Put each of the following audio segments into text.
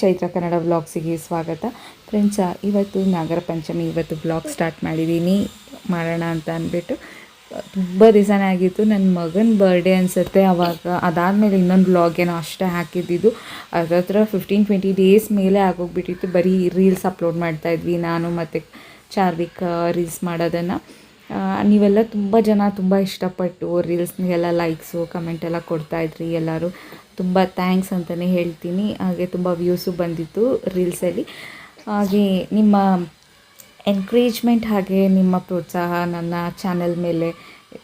ಚೈತ್ರ ಕನ್ನಡ ವ್ಲಾಗ್ಸಿಗೆ ಸ್ವಾಗತ. ಫ್ರೆಂಡ್ಸ, ಇವತ್ತು ನಾಗರ ಪಂಚಮಿ, ಇವತ್ತು ಬ್ಲಾಗ್ ಸ್ಟಾರ್ಟ್ ಮಾಡಿದ್ದೀನಿ. ಮಾಡೋಣ ಅಂತ ಅಂದ್ಬಿಟ್ಟು, ತುಂಬ ದಿವಸನೇ ಆಗಿತ್ತು. ನನ್ನ ಮಗನ ಬರ್ಡೇ ಅನಿಸುತ್ತೆ. ಅವಾಗ ಅದಾದಮೇಲೆ ಇನ್ನೊಂದು ಬ್ಲಾಗ್ ಏನೋ ಅಷ್ಟೇ ಹಾಕಿದ್ದಿದ್ದು. ಅದ್ರ ಹತ್ರ ಫಿಫ್ಟೀನ್ ಟ್ವೆಂಟಿ ಡೇಸ್ ಮೇಲೆ ಆಗೋಗ್ಬಿಟ್ಟಿತ್ತು. ಬರೀ ರೀಲ್ಸ್ ಅಪ್ಲೋಡ್ ಮಾಡ್ತಾಯಿದ್ವಿ ನಾನು ಮತ್ತು ಚಾರ್ವಿಕ್ ರೀಲ್ಸ್ ಮಾಡೋದನ್ನು. ನೀವೆಲ್ಲ ತುಂಬ ಜನ ತುಂಬ ಇಷ್ಟಪಟ್ಟು ರೀಲ್ಸ್ನಿಗೆಲ್ಲ ಲೈಕ್ಸು ಕಮೆಂಟ್ ಎಲ್ಲ ಕೊಡ್ತಾಯಿದ್ರಿ ಎಲ್ಲರೂ. ತುಂಬ ಥ್ಯಾಂಕ್ಸ್ ಅಂತಲೇ ಹೇಳ್ತೀನಿ. ಹಾಗೆ ತುಂಬ ವ್ಯೂಸು ಬಂದಿತ್ತು ರೀಲ್ಸಲ್ಲಿ ಹಾಗೆ ನಿಮ್ಮ ಎನ್ಕರೇಜ್ಮೆಂಟ್ ಹಾಗೆ ನಿಮ್ಮ ಪ್ರೋತ್ಸಾಹ ನನ್ನ ಚಾನಲ್ ಮೇಲೆ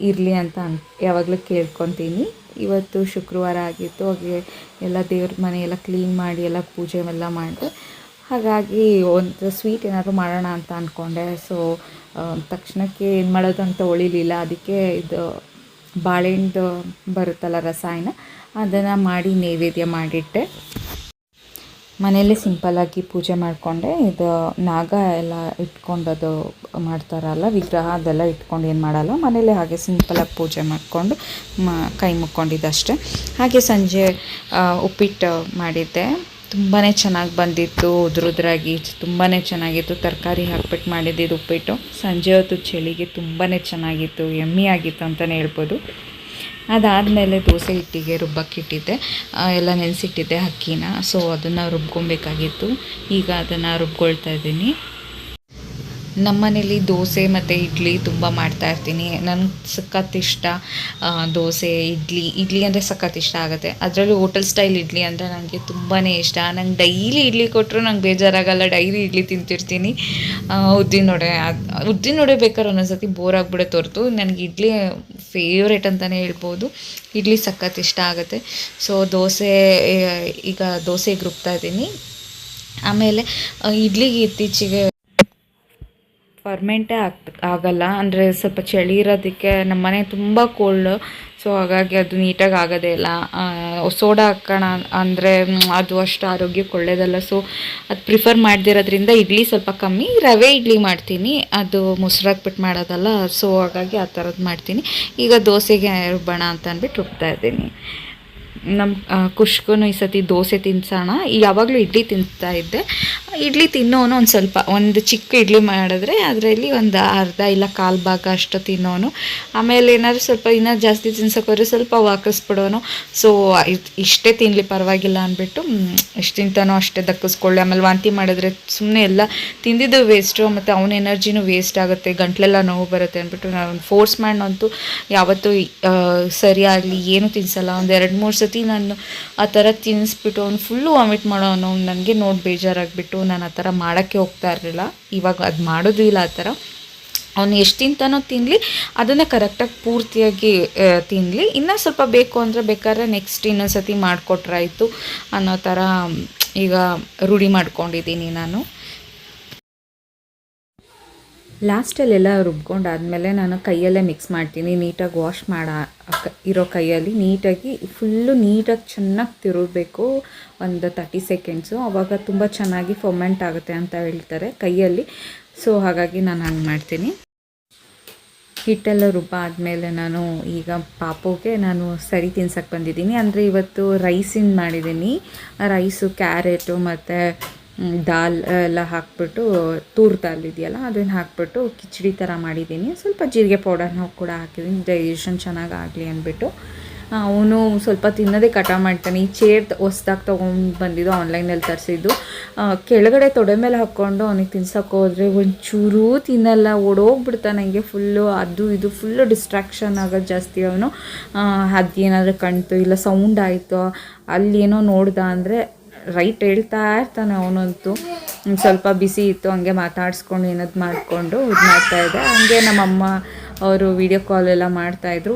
ಇರಲಿ ಅಂತ ಅನ್, ಯಾವಾಗಲೂ ಕೇಳ್ಕೊತೀನಿ. ಇವತ್ತು ಶುಕ್ರವಾರ ಆಗಿತ್ತು. ಹಾಗೆ ಎಲ್ಲ ದೇವ್ರ ಮನೆ ಎಲ್ಲ ಕ್ಲೀನ್ ಮಾಡಿ, ಎಲ್ಲ ಪೂಜೆ ಎಲ್ಲ ಮಾಡಿದೆ ಹಾಗಾಗಿ ಒಂದು ಸ್ವೀಟ್ ಏನಾದರೂ ಮಾಡೋಣ ಅಂತ ಅಂದ್ಕೊಂಡೆ ಸೊ ತಕ್ಷಣಕ್ಕೆ ಏನು ಮಾಡೋದು ಅಂತ ಉಳಿಲಿಲ್ಲ ಅದಕ್ಕೆ ಇದು ಬಾಳೆಹಣ್ಣು ಬರುತ್ತಲ್ಲ ರಸಾಯನ, ಅದನ್ನು ಮಾಡಿ ನೈವೇದ್ಯ ಮಾಡಿಟ್ಟೆ. ಮನೆಯಲ್ಲೇ ಸಿಂಪಲ್ಲಾಗಿ ಪೂಜೆ ಮಾಡಿಕೊಂಡೆ. ಇದು ನಾಗ ಎಲ್ಲ ಇಟ್ಕೊಂಡದು ಮಾಡ್ತಾರಲ್ಲ, ವಿಗ್ರಹ ಅದೆಲ್ಲ ಇಟ್ಕೊಂಡು ಏನು ಮಾಡಲ್ಲ ಮನೇಲೆ ಹಾಗೆ ಸಿಂಪಲಾಗಿ ಪೂಜೆ ಮಾಡಿಕೊಂಡು ಮ, ಕೈ ಮುಕ್ಕೊಂಡಿದ್ದಷ್ಟೇ. ಹಾಗೆ ಸಂಜೆ ಉಪ್ಪಿಟ್ಟು ಮಾಡಿದ್ದೆ. ತುಂಬಾ ಚೆನ್ನಾಗಿ ಬಂದಿತ್ತು, ಉದ್ರುದ್ರಾಗಿ ತುಂಬಾ ಚೆನ್ನಾಗಿತ್ತು. ತರಕಾರಿ ಹಾಕ್ಬಿಟ್ಟು ಮಾಡಿದ್ದಿದ್ದು ಉಪ್ಪಿಟ್ಟು. ಸಂಜೆ ಹೊತ್ತು ಚಳಿಗೆ ತುಂಬಾ ಚೆನ್ನಾಗಿತ್ತು, ಎಮ್ಮಿ ಆಗಿತ್ತು ಅಂತಲೇ ಹೇಳ್ಬೋದು. ಅದಾದಮೇಲೆ ದೋಸೆ ಹಿಟ್ಟಿಗೆ ರುಬ್ಬಕ್ಕಿಟ್ಟಿದ್ದೆ ಎಲ್ಲ ನೆನೆಸಿಟ್ಟಿದ್ದೆ ಅಕ್ಕಿನ. ಸೊ ಅದನ್ನು ರುಬ್ಕೊಬೇಕಾಗಿತ್ತು. ಈಗ ಅದನ್ನು ರುಬ್ಕೊಳ್ತಾ ಇದ್ದೀನಿ. ನಮ್ಮನೇಲಿ ದೋಸೆ ಮತ್ತು ಇಡ್ಲಿ ತುಂಬ ಮಾಡ್ತಾ ಇರ್ತೀನಿ. ನನಗೆ ಸಖತ್ ಇಷ್ಟ ದೋಸೆ, ಇಡ್ಲಿ. ಇಡ್ಲಿ ಅಂದರೆ ಸಖತ್ ಇಷ್ಟ ಆಗುತ್ತೆ. ಅದರಲ್ಲೂ ಹೋಟೆಲ್ ಸ್ಟೈಲ್ ಇಡ್ಲಿ ಅಂದರೆ ನನಗೆ ತುಂಬಾ ಇಷ್ಟ. ನಂಗೆ ಡೈಲಿ ಇಡ್ಲಿ ಕೊಟ್ಟರು ನಂಗೆ ಬೇಜಾರಾಗಲ್ಲ. ಡೈಲಿ ಇಡ್ಲಿ ತಿಂತಿರ್ತೀನಿ. ಉದ್ದಿನ ವಡೆ ಉದ್ದಿನ ವಡೆ ಬೇಕಾದ್ರೆ ಒಂದೊಂದ್ಸತಿ ಬೋರ್ ಆಗಿಬಿಡುತ್ತೆ ಹೊರತು. ನನಗೆ ಇಡ್ಲಿ ಫೇವ್ರೇಟ್ ಅಂತಲೇ ಹೇಳ್ಬೋದು. ಇಡ್ಲಿ ಸಖತ್ ಇಷ್ಟ ಆಗುತ್ತೆ. ಸೊ ದೋಸೆ, ಈಗ ದೋಸೆಗೆ ರುಬ್ತಾ ಇದ್ದೀನಿ. ಆಮೇಲೆ ಇಡ್ಲಿಗೆ ಇತ್ತೀಚೆಗೆ ಫರ್ಮೆಂಟೇ ಆಗ್ತ ಆಗಲ್ಲ. ಅಂದರೆ ಸ್ವಲ್ಪ ಚಳಿ ಇರೋದಕ್ಕೆ ನಮ್ಮ ಮನೆ ತುಂಬ ಕೋಲ್ಡು ಸೊ ಹಾಗಾಗಿ ಅದು ನೀಟಾಗಿ ಆಗೋದೇ ಇಲ್ಲ. ಸೋಡಾ ಹಾಕೋಣ ಅಂದರೆ ಅದು ಅಷ್ಟು ಆರೋಗ್ಯಕ್ಕೆ ಒಳ್ಳೇದಲ್ಲ. ಸೊ ಅದು ಪ್ರಿಫರ್ ಮಾಡದಿರೋದ್ರಿಂದ ಇಡ್ಲಿ ಸ್ವಲ್ಪ ಕಮ್ಮಿ, ರವೆ ಇಡ್ಲಿ ಮಾಡ್ತೀನಿ. ಅದು ಮೊಸರು ಹಾಕ್ಬಿಟ್ಟು ಮಾಡೋದಲ್ಲ. ಸೊ ಹಾಗಾಗಿ ಆ ಥರದ್ದು ಮಾಡ್ತೀನಿ. ಈಗ ದೋಸೆಗೆ ರುಬ್ಬಣ ಅಂತ ಅಂದ್ಬಿಟ್ಟು ರುಬ್ತಾ ಇದ್ದೀನಿ. ನಮ್ಮ ಖುಷ್ಗೂ ಈ ಸತಿ ದೋಸೆ ತಿನ್ಸೋಣ. ಯಾವಾಗಲೂ ಇಡ್ಲಿ ತಿಂತಾ ಇದ್ದೆ. ಇಡ್ಲಿ ತಿನ್ನೋನು ಒಂದು ಸ್ವಲ್ಪ, ಒಂದು ಚಿಕ್ಕ ಇಡ್ಲಿ ಮಾಡಿದ್ರೆ ಅದರಲ್ಲಿ ಒಂದು ಅರ್ಧ ಇಲ್ಲ ಕಾಲು ಭಾಗ ಅಷ್ಟು ತಿನ್ನೋನು. ಆಮೇಲೆ ಏನಾದರೂ ಸ್ವಲ್ಪ ಇನ್ನೂ ಜಾಸ್ತಿ ತಿನ್ಸೋಕೋದ್ರೆ ಸ್ವಲ್ಪ ವಾಕಿಸ್ಬಿಡೋನು ಸೊ ಇಷ್ಟೇ ತಿನ್ನಲಿ ಪರವಾಗಿಲ್ಲ ಅಂದ್ಬಿಟ್ಟು ಎಷ್ಟು ತಿಂತಾನೋ ಅಷ್ಟೇ ದಕ್ಕಿಸ್ಕೊಳ್ಳಿ. ಆಮೇಲೆ ವಾಂತಿ ಮಾಡಿದ್ರೆ ಸುಮ್ಮನೆ ಎಲ್ಲ ತಿಂದಿದ್ದು ವೇಸ್ಟು ಮತ್ತು ಅವನ ಎನರ್ಜಿನೂ ವೇಸ್ಟ್ ಆಗುತ್ತೆ, ಗಂಟ್ಲೆಲ್ಲ ನೋವು ಬರುತ್ತೆ ಅಂದ್ಬಿಟ್ಟು ನಾನು ಫೋರ್ಸ್ ಮಾಡಂತೂ ಯಾವತ್ತೂ ಸರಿಯಾಗಲಿ, ಏನು ತಿನ್ಸಲ್ಲ. ಒಂದು ಎರಡು ಮೂರು ಸತಿ ನಾನು ಆ ಥರ ತಿನ್ನಿಸ್ಬಿಟ್ಟು ಅವ್ನು ಫುಲ್ಲು ವಾಮಿಟ್ ಮಾಡೋನು ನನಗೆ ನೋಡಿ ಬೇಜಾರಾಗಿಬಿಟ್ಟು ನಾನು ಆ ಥರ ಮಾಡೋಕ್ಕೆ ಹೋಗ್ತಾ ಇರಲಿಲ್ಲ. ಇವಾಗ ಅದು ಮಾಡೋದು ಇಲ್ಲ ಆ ಥರ. ಅವನು ಎಷ್ಟು ತಿಂತಾನೋ ತಿನ್ನಲಿ ಅದನ್ನು ಕರೆಕ್ಟಾಗಿ ಪೂರ್ತಿಯಾಗಿ ತಿನ್ನಲಿ ಇನ್ನೂ ಸ್ವಲ್ಪ ಬೇಕು ಅಂದರೆ ಬೇಕಾದ್ರೆ ನೆಕ್ಸ್ಟ್ ಇನ್ನೊಂದು ಸತಿ ಮಾಡಿಕೊಟ್ರಾಯಿತು ಅನ್ನೋ ಥರ, ಈಗ ರೂಢಿ ಮಾಡ್ಕೊಂಡಿದ್ದೀನಿ ನಾನು. ಲಾಸ್ಟಲ್ಲೆಲ್ಲ ರುಬ್ಕೊಂಡಾದಮೇಲೆ ನಾನು ಕೈಯಲ್ಲೇ ಮಿಕ್ಸ್ ಮಾಡ್ತೀನಿ. ನೀಟಾಗಿ ವಾಶ್ ಮಾಡ, ಇರೋ ಕೈಯಲ್ಲಿ ನೀಟಾಗಿ ಫುಲ್ಲು ನೀಟಾಗಿ ಚೆನ್ನಾಗಿ ತಿರುಗಬೇಕು. ಒಂದು ತರ್ಟಿ ಸೆಕೆಂಡ್ಸು ಆವಾಗ ತುಂಬ ಚೆನ್ನಾಗಿ ಫೊಮೆಂಟ್ ಆಗುತ್ತೆ ಅಂತ ಹೇಳ್ತಾರೆ ಕೈಯಲ್ಲಿ. ಸೊ ಹಾಗಾಗಿ ನಾನು ಹಂಗೆ ಮಾಡ್ತೀನಿ. ಹಿಟ್ಟೆಲ್ಲ ರುಬ್ಬ ಆದಮೇಲೆ ನಾನು ಈಗ ಪಾಪುಗೆ ನಾನು ಸರಿ ತಿನ್ಸಕ್ಕೆ ಬಂದಿದ್ದೀನಿ. ಅಂದರೆ ಇವತ್ತು ರೈಸಿಂದ ಮಾಡಿದ್ದೀನಿ. ರೈಸು ಕ್ಯಾರೆಟು ಮತ್ತು ದಾಲ್ ಎಲ್ಲ ಹಾಕ್ಬಿಟ್ಟು ತೂರ್ ದಾಲ್ ಇದೆಯಲ್ಲ, ಅದನ್ನು ಹಾಕ್ಬಿಟ್ಟು ಕಿಚಡಿ ಥರ ಮಾಡಿದ್ದೀನಿ. ಸ್ವಲ್ಪ ಜೀರಿಗೆ ಪೌಡರ್ನ ಕೂಡ ಹಾಕಿದ್ದೀನಿ. ಡೈಜೆಷನ್ ಚೆನ್ನಾಗಿ ಆಗಲಿ ಅಂದ್ಬಿಟ್ಟು ಅವನು ಸ್ವಲ್ಪ ತಿನ್ನೋದೇ ಕಟ ಮಾಡ್ತಾನೆ. ಈ ಚೇರ್ ಹೊಸ್ದಾಗಿ ತೊಗೊಂಡು ಬಂದಿದ್ದು ಆನ್ಲೈನಲ್ಲಿ ತರಿಸಿದ್ದು. ಕೆಳಗಡೆ ತೊಡೆ ಮೇಲೆ ಹಾಕ್ಕೊಂಡು ಅವನಿಗೆ ತಿನ್ಸೋಕ್ಕೋದ್ರೆ ಹೋದರೆ ಒಂಚೂರೂ ತಿನ್ನಲ್ಲ. ಓಡೋಗ್ಬಿಡ್ತಾನೆ ನನಗೆ ಫುಲ್ಲು ಅದು ಇದು ಫುಲ್ಲು ಡಿಸ್ಟ್ರಾಕ್ಷನ್ ಆಗೋದು ಜಾಸ್ತಿ ಅವನು. ಅದೇನಾದರೂ ಕಣ್ತು ಇಲ್ಲ ಸೌಂಡ್ ಆಯಿತು ಅಲ್ಲಿ ಏನೋ ನೋಡ್ದ ಅಂದರೆ ರೈಟ್ ಹೇಳ್ತಾ ಇರ್ತಾನೆ ಅವನಂತೂ. ಸ್ವಲ್ಪ ಬಿಸಿ ಇತ್ತು, ಹಂಗೆ ಮಾತಾಡಿಸ್ಕೊಂಡು, ಏನದು ಮಾಡಿಕೊಂಡು ಇದು ಮಾಡ್ತಾಯಿದ್ದೆ ಹಂಗೆ ನಮ್ಮಮ್ಮ ಅವರು ವೀಡಿಯೋ ಕಾಲ್ ಎಲ್ಲ ಮಾಡ್ತಾಯಿದ್ರು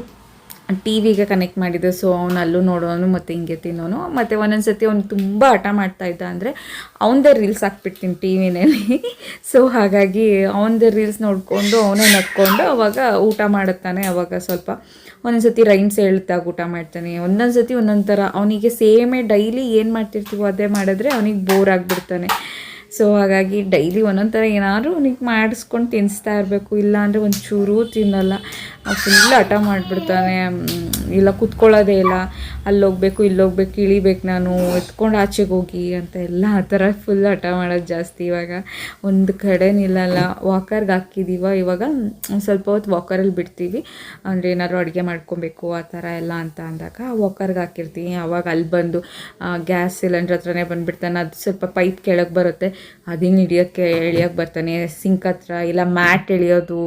ಟಿ ವಿಗೆ ಕನೆಕ್ಟ್ ಮಾಡಿದ್ದೆ ಸೊ ಅವ್ನು ಅಲ್ಲೂ ನೋಡೋನು ಮತ್ತು ಹಿಂಗೆ ತಿನ್ನೋನು. ಮತ್ತು ಒಂದೊಂದು ಸತಿ ಅವ್ನು ತುಂಬ ಹಠ ಮಾಡ್ತಾ ಇದ್ದ ಅಂದರೆ, ಅವನದೇ ರೀಲ್ಸ್ ಹಾಕ್ಬಿಡ್ತೀನಿ ಟಿ ವಿನಲ್ಲಿ ಸೊ ಹಾಗಾಗಿ ಅವನದೇ ರೀಲ್ಸ್ ನೋಡಿಕೊಂಡು, ಅವನೇ ನಕ್ಕೊಂಡು ಅವಾಗ ಊಟ ಮಾಡುತ್ತಾನೆ ಅವಾಗ ಸ್ವಲ್ಪ. ಒಂದೊಂದು ಸತಿ ರೈಮ್ಸ್ ಹೇಳ್ತಾಗ ಊಟ ಮಾಡ್ತಾನೆ. ಒಂದೊಂದು ಸತಿ ಒಂದೊಂದು ಥರ ಅವನಿಗೆ ಸೇಮೇ ಡೈಲಿ ಏನು ಮಾಡ್ತಿರ್ತೀವೋ ಅದೇ ಮಾಡಿದ್ರೆ ಅವನಿಗೆ ಬೋರ್ ಆಗಿಬಿಡ್ತಾನೆ. ಸೊ ಹಾಗಾಗಿ ಡೈಲಿ ಒಂದೊಂದು ಥರ ಏನಾದರೂ ಅವನಿಗೆ ಮಾಡಿಸ್ಕೊಂಡು ತಿನ್ನಿಸ್ತಾ ಇರಬೇಕು. ಇಲ್ಲ ಅಂದರೆ ಚೂರು ತಿನ್ನಲ್ಲ ಫುಲ್ ಹಠ ಮಾಡಿಬಿಡ್ತಾನೆ. ಇಲ್ಲ ಕುತ್ಕೊಳ್ಳೋದೇ ಇಲ್ಲ. ಅಲ್ಲಿ ಹೋಗ್ಬೇಕು ಇಲ್ಲಿ ಹೋಗ್ಬೇಕು ಇಳಿಬೇಕು ನಾನು. ಎತ್ಕೊಂಡು ಆಚೆಗೆ ಹೋಗಿ ಅಂತ ಎಲ್ಲ ಆ ಥರ ಫುಲ್ ಹಠ ಮಾಡೋದು ಜಾಸ್ತಿ ಇವಾಗ. ಒಂದು ಕಡೆ ನಿಲ್ಲಲ್ಲ ವಾಕರ್ಗೆ ಹಾಕಿದ್ದೀವ ಇವಾಗ. ಒಂದು ಸ್ವಲ್ಪ ಹೊತ್ತು ವಾಕರಲ್ಲಿ ಬಿಡ್ತೀವಿ. ಅಂದರೆ ಏನಾದರೂ ಅಡುಗೆ ಮಾಡ್ಕೊಬೇಕು, ಆ ಥರ ಎಲ್ಲ ಅಂತ ಅಂದಾಗ ವಾಕರ್ಗೆ ಹಾಕಿರ್ತೀನಿ. ಅವಾಗ ಅಲ್ಲಿ ಬಂದು ಗ್ಯಾಸ್ ಸಿಲಿಂಡ್ರ್ ಹತ್ರನೇ ಬಂದುಬಿಡ್ತಾನೆ. ಅದು ಸ್ವಲ್ಪ ಪೈಪ್ ಕೆಳಗೆ ಬರುತ್ತೆ. ಅದನ್ನು ಹಿಡಿಯೋಕ್ಕೆ ಎಳಿಯೋಕ್ಕೆ ಬರ್ತಾನೆ ಸಿಂಕ್ ಹತ್ರ ಇಲ್ಲ ಮ್ಯಾಟ್ ಎಳಿಯೋದು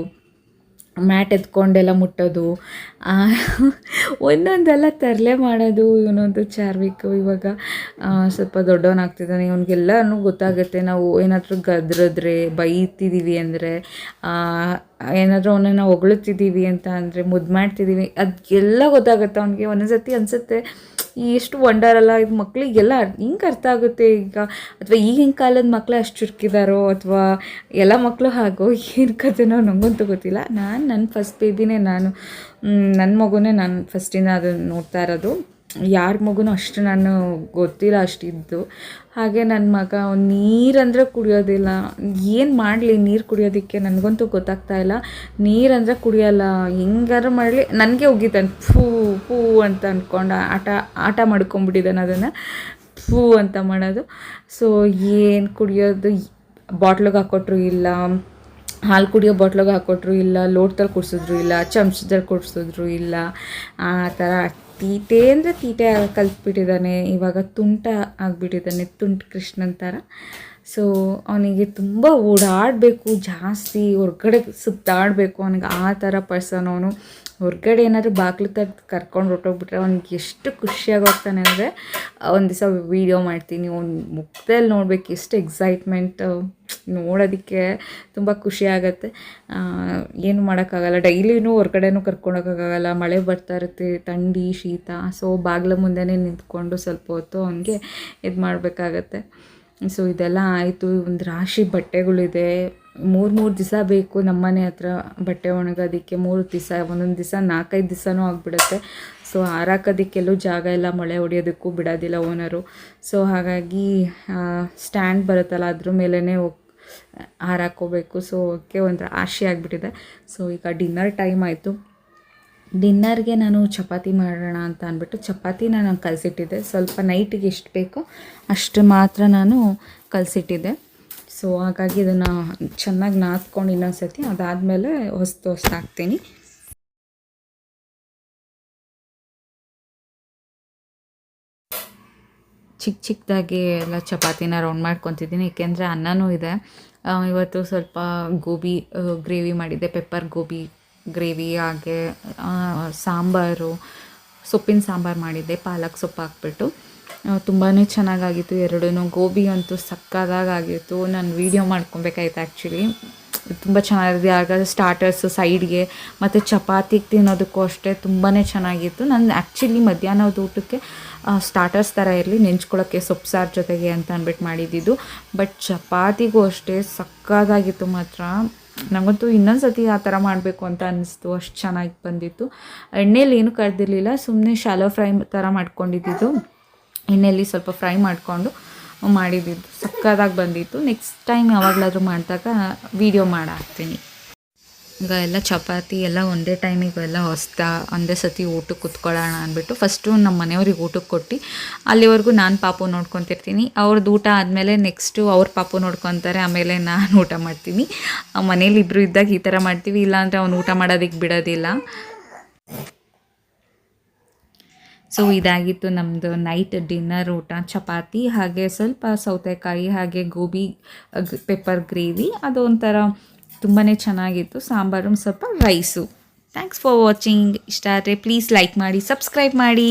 ಮ್ಯಾಟ್ ಎತ್ಕೊಂಡೆಲ್ಲ ಮುಟ್ಟೋದು ಒಂದೊಂದೆಲ್ಲ ತರಲೆ ಮಾಡೋದು ಇವನೊಂದು ಚಾರ್ವಿಕ್ ಇವಾಗ ಸ್ವಲ್ಪ ದೊಡ್ಡವನಾಗ್ತಿದ್ದಾನೆ ಇವನಿಗೆಲ್ಲನೂ ಗೊತ್ತಾಗುತ್ತೆ ನಾವು ಏನಾದರೂ ಗದ್ರಿದ್ರೆ ಬೈತಿದ್ದೀವಿ ಅಂದರೆ ಏನಾದರೂ ಅವನನ್ನು ಹೊಗಳುತ್ತಿದ್ದೀವಿ ಅಂತ ಅಂದರೆ ಮುದ್ದು ಮಾಡ್ತಿದ್ದೀವಿ ಅದೆಲ್ಲ ಗೊತ್ತಾಗುತ್ತೆ ಅವನಿಗೆ. ಒಂದೊಂದು ಸತಿ ಅನಿಸುತ್ತೆ ಎಷ್ಟು ವಂಡರಲ್ಲ ಇದು ಮಕ್ಕಳಿಗೆಲ್ಲ ಹಿಂಗೆ ಅರ್ಥ ಆಗುತ್ತೆ ಈಗ. ಅಥವಾ ಈಗಿನ ಕಾಲದ ಮಕ್ಕಳು ಅಷ್ಟು ಚುರುಕಿದಾರೋ, ಅಥವಾ ಎಲ್ಲ ಮಕ್ಕಳು ಹಾಗೋ, ಏನು ಕಥೆನೋ ನನಗಂತೂ ಗೊತ್ತಿಲ್ಲ. ನಾನು ನನ್ನ ಫಸ್ಟ್ ಬೇಬಿನೇ ನಾನು. ನನ್ನ ಮಗುನೇ ನಾನು ಫಸ್ಟಿಂದ ಅದನ್ನು ನೋಡ್ತಾ ಇರೋದು. ಯಾರ ಮಗುನೂ ಅಷ್ಟು ನಾನು ಗೊತ್ತಿಲ್ಲ ಅಷ್ಟಿದ್ದು. ಹಾಗೆ ನನ್ನ ಮಗ ಅವ್ನು ನೀರಂದರೆ ಕುಡಿಯೋದಿಲ್ಲ. ಏನು ಮಾಡಲಿ ನೀರು ಕುಡಿಯೋದಕ್ಕೆ ನನಗಂತೂ ಗೊತ್ತಾಗ್ತಾ ಇಲ್ಲ. ನೀರಂದರೆ ಕುಡಿಯೋಲ್ಲ ಹೆಂಗಾರು ಮಾಡಲಿ. ನನಗೆ ಉಗಿತಾನೆ, ಫೂ ಫೂ ಅಂತ ಅಂದ್ಕೊಂಡು ಆಟ ಆಟ ಮಾಡ್ಕೊಂಬಿಟ್ಟಿದ್ದಾನೆ ಅದನ್ನು. ಫೂ ಅಂತ ಮಾಡೋದು. ಸೊ ಏನು ಕುಡಿಯೋದು? ಬಾಟ್ಲಿಗೆ ಹಾಕೊಟ್ರು ಇಲ್ಲ. ಹಾಲು ಕುಡಿಯೋ ಬಾಟ್ಲಿಗೆ ಹಾಕೊಟ್ರು ಇಲ್ಲ. ಲೋಟದಲ್ಲಿ ಕುಡಿಸಿದ್ರು ಇಲ್ಲ. ಚಮಚದಲ್ಲಿ ಕುಡಿಸಿದ್ರು ಇಲ್ಲ. ಆ ಥರ ತೀಟೆ ಅಂದರೆ ತೀಟೆ ಕಲ್ತ್ಬಿಟ್ಟಿದ್ದಾನೆ ಇವಾಗ ತುಂಟ ಆಗಿಬಿಟ್ಟಿದ್ದಾನೆ ತುಂಟ ಕೃಷ್ಣನ್ ಥರ ಸೊ ಅವನಿಗೆ ತುಂಬ ಓಡಾಡಬೇಕು, ಜಾಸ್ತಿ ಹೊರ್ಗಡೆ ಸುತ್ತಾಡಬೇಕು. ಅವನಿಗೆ ಆ ಥರ ಪರ್ಸನ್ ಅವನು. ಹೊರ್ಗಡೆ ಏನಾದರೂ ಬಾಗಿಲು ತೆಗೆದು ಕರ್ಕೊಂಡು ಹೊರ್ಟೋಗ್ಬಿಟ್ರೆ ಅವ್ನಿಗೆ ಎಷ್ಟು ಖುಷಿಯಾಗಿ ಹೋಗ್ತಾನೆ ಅಂದರೆ, ಒಂದು ದಿವಸ ವೀಡಿಯೋ ಮಾಡ್ತೀನಿ ಅವ್ನ ಮುಖದಲ್ಲಿ ನೋಡ್ಬೇಕು, ಎಷ್ಟು ಎಕ್ಸೈಟ್ಮೆಂಟ್ ನೋಡೋದಕ್ಕೆ ತುಂಬ ಖುಷಿ ಆಗುತ್ತೆ ಏನು ಮಾಡೋಕ್ಕಾಗಲ್ಲ. ಡೈಲಿನೂ ಹೊರ್ಗಡೆನೂ ಕರ್ಕೊಂಡೋಗೋಕ್ಕಾಗಲ್ಲ. ಮಳೆ ಬರ್ತಾ ಇರುತ್ತೆ, ಥಂಡಿ, ಶೀತ. ಸೊ ಬಾಗಿಲ ಮುಂದೆನೇ ನಿಂತ್ಕೊಂಡು ಸ್ವಲ್ಪ ಹೊತ್ತು ಅವನಿಗೆ ಇದು ಮಾಡಬೇಕಾಗತ್ತೆ. ಸೊ ಇದೆಲ್ಲ ಆಯಿತು. ಒಂದು ರಾಶಿ ಬಟ್ಟೆಗಳಿದೆ. ಮೂರು ಮೂರು ದಿವಸ ಬೇಕು ನಮ್ಮನೆ ಹತ್ರ ಬಟ್ಟೆ ಒಣಗೋದಕ್ಕೆ. ಮೂರು ದಿವಸ ಒಂದೊಂದು ದಿವಸ ನಾಲ್ಕೈದು ದಿವಸನೂ ಆಗಿಬಿಡುತ್ತೆ. ಸೊ ಹಾರಾಕೋದಕ್ಕೆಲ್ಲೂ ಜಾಗ ಎಲ್ಲ ಮಳೆ ಹೊಡಿಯೋದಕ್ಕೂ ಬಿಡೋದಿಲ್ಲ ಓನರು. ಸೊ ಹಾಗಾಗಿ ಸ್ಟ್ಯಾಂಡ್ ಬರುತ್ತಲ್ಲ, ಅದ್ರ ಮೇಲೇ ಹೋಗಿ ಹಾರಾಕೋಬೇಕು ಸೊ ಅದಕ್ಕೆ ಒಂದು ರಾಶಿ ಆಗಿಬಿಟ್ಟಿದೆ. ಸೊ ಈಗ ಡಿನ್ನರ್ ಟೈಮ್ ಆಯಿತು. ಡಿನ್ನರ್ಗೆ ನಾನು ಚಪಾತಿ ಮಾಡೋಣ ಅಂತ ಅಂದ್ಬಿಟ್ಟು ಚಪಾತಿ ನಾನು ಕಲಸಿಟ್ಟಿದ್ದೆ. ಸ್ವಲ್ಪ ನೈಟಿಗೆ ಎಷ್ಟು ಬೇಕೋ ಅಷ್ಟು ಮಾತ್ರ ನಾನು ಕಲಸಿಟ್ಟಿದ್ದೆ. ಸೊ ಹಾಗಾಗಿ ಇದನ್ನು ಚೆನ್ನಾಗಿ ನಾದ್ಕೊಂಡು ಇನ್ನೊಂದು ಸತಿ ಅದಾದಮೇಲೆ ಹೊಸ್ತು ಹಾಕ್ತೀನಿ. ಚಿಕ್ಕ ಚಿಕ್ಕದಾಗಿ ಎಲ್ಲ ಚಪಾತಿನ ರೌಂಡ್ ಮಾಡ್ಕೊತಿದ್ದೀನಿ. ಏಕೆಂದರೆ ಅನ್ನನೂ ಇದೆ. ಇವತ್ತು ಸ್ವಲ್ಪ ಗೋಬಿ ಗ್ರೇವಿ ಮಾಡಿದ್ದೆ. ಪೆಪ್ಪರ್ ಗೋಬಿ ಗ್ರೇವಿ, ಹಾಗೆ ಸಾಂಬಾರು, ಸೊಪ್ಪಿನ ಸಾಂಬಾರು ಮಾಡಿದ್ದೆ, ಪಾಲಕ್ ಸೊಪ್ಪು ಹಾಕ್ಬಿಟ್ಟು. ತುಂಬಾ ಚೆನ್ನಾಗಾಗಿತ್ತು ಎರಡೂ ಗೋಬಿ ಅಂತೂ ಸಕ್ಕದಾಗಿತ್ತು ನಾನು ವೀಡಿಯೋ ಮಾಡ್ಕೊಬೇಕಾಯ್ತು ಆ್ಯಕ್ಚುಲಿ ತುಂಬ ಚೆನ್ನಾಗಿದೆ, ಆಗ ಸ್ಟಾರ್ಟರ್ಸು ಸೈಡ್ಗೆ ಮತ್ತು ಚಪಾತಿಗೆ ತಿನ್ನೋದಕ್ಕೂ ಅಷ್ಟೇ ತುಂಬಾ ಚೆನ್ನಾಗಿತ್ತು. ನಾನು ಆ್ಯಕ್ಚುಲಿ ಮಧ್ಯಾಹ್ನದ ಊಟಕ್ಕೆ ಸ್ಟಾರ್ಟರ್ಸ್ ಥರ ಇರಲಿ ನೆಂಚ್ಕೊಳ್ಳೋಕ್ಕೆ ಸೊಪ್ಪು ಸಾರು ಜೊತೆಗೆ ಅಂತ ಅಂದ್ಬಿಟ್ಟು ಮಾಡಿದ್ದಿದ್ದು. ಬಟ್ ಚಪಾತಿಗೂ ಅಷ್ಟೇ ಸಕ್ಕದಾಗಿತ್ತು ಮಾತ್ರ. ನನಗಂತೂ ಇನ್ನೊಂದು ಸತಿ ಆ ಥರ ಮಾಡಬೇಕು ಅಂತ ಅನ್ನಿಸ್ತು. ಅಷ್ಟು ಚೆನ್ನಾಗಿ ಬಂದಿತ್ತು. ಎಣ್ಣೆಯಲ್ಲಿ ಏನು ಕರೆದಿರಲಿಲ್ಲ ಸುಮ್ಮನೆ ಶಾಲೋ ಫ್ರೈ ಥರ ಮಾಡ್ಕೊಂಡಿದ್ದಿದ್ದು. ಎಣ್ಣೆಯಲ್ಲಿ ಸ್ವಲ್ಪ ಫ್ರೈ ಮಾಡಿಕೊಂಡು ಮಾಡಿದ್ದಿದ್ದು. ಸಕ್ಕದಾಗಿ ಬಂದಿತ್ತು. ನೆಕ್ಸ್ಟ್ ಟೈಮ್ ಯಾವಾಗಲಾದರೂ ಮಾಡಿದಾಗ ವೀಡಿಯೋ ಮಾಡಾಕ್ತೀನಿ. ಈಗ ಎಲ್ಲ ಚಪಾತಿ ಎಲ್ಲ ಒಂದೇ ಟೈಮಿಗೆ ಎಲ್ಲ ಹೊಸ್ತಾ ಒಂದೇ ಸತಿ ಊಟಕ್ಕೆ ಕುತ್ಕೊಳ್ಳೋಣ ಅಂದ್ಬಿಟ್ಟು ಫಸ್ಟು ನಮ್ಮ ಮನೆಯವ್ರಿಗೆ ಊಟಕ್ಕೆ ಕೊಟ್ಟು, ಅಲ್ಲಿವರೆಗೂ ನಾನು ಪಾಪು ನೋಡ್ಕೊತಿರ್ತೀನಿ. ಅವ್ರದ್ದು ಊಟ ಆದಮೇಲೆ ನೆಕ್ಸ್ಟು ಅವ್ರ ಪಾಪು ನೋಡ್ಕೊತಾರೆ, ಆಮೇಲೆ ನಾನು ಊಟ ಮಾಡ್ತೀನಿ. ಮನೇಲಿ ಇಬ್ಬರು ಇದ್ದಾಗ ಈ ಥರ ಮಾಡ್ತೀವಿ, ಇಲ್ಲಾಂದರೆ ಅವ್ನು ಊಟ ಮಾಡೋದಕ್ಕೆ ಬಿಡೋದಿಲ್ಲ. ಸೊ ಇದಾಗಿತ್ತು ನಮ್ಮದು ನೈಟ್ ಡಿನ್ನರ್ ಊಟ. ಚಪಾತಿ, ಹಾಗೆ ಸ್ವಲ್ಪ ಸೌತೆಕಾಯಿ, ಹಾಗೆ ಗೋಬಿ ಪೆಪ್ಪರ್ ಗ್ರೇವಿ ಅದು ಒಂಥರ ತುಂಬಾ ಚೆನ್ನಾಗಿತ್ತು. ಸಾಂಬಾರು, ಸ್ವಲ್ಪ ರೈಸು ಥ್ಯಾಂಕ್ಸ್ ಫಾರ್ ವಾಚಿಂಗ್ ಇಷ್ಟ ಆದರೆ ಪ್ಲೀಸ್ ಲೈಕ್ ಮಾಡಿ ಸಬ್ಸ್ಕ್ರೈಬ್ ಮಾಡಿ.